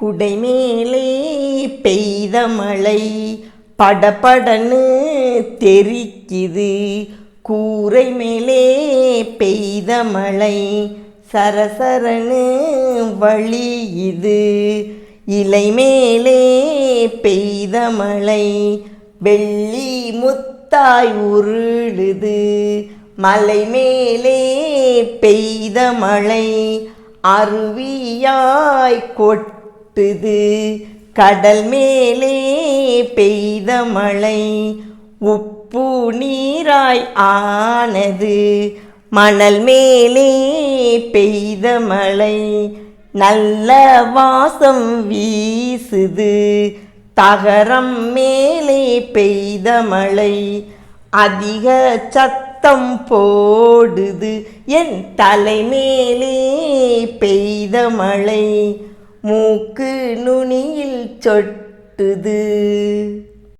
குடைமேலே பெய்த மழை படபடன்னு தெரிக்குது. கூரை மேலே பெய்த மழை சரசரன்னு வழியுது. இலை மேலே பெய்த மழை வெள்ளி முத்தாய் உருளுது. மலை மேலே பெய்த மழை அருவியாய் கொட்டுது. கடல் மேலே பெய்த மழை உப்பு நீராய் ஆனது. மணல் மேலே பெய்த மழை நல்ல வாசம் வீசுது. தகரம் மேலே பெய்த மழை அதிக சத்தம் போடுது. என் தலை மேலே பெய்த மழை மூக்கு நுனியில் சொட்டுது.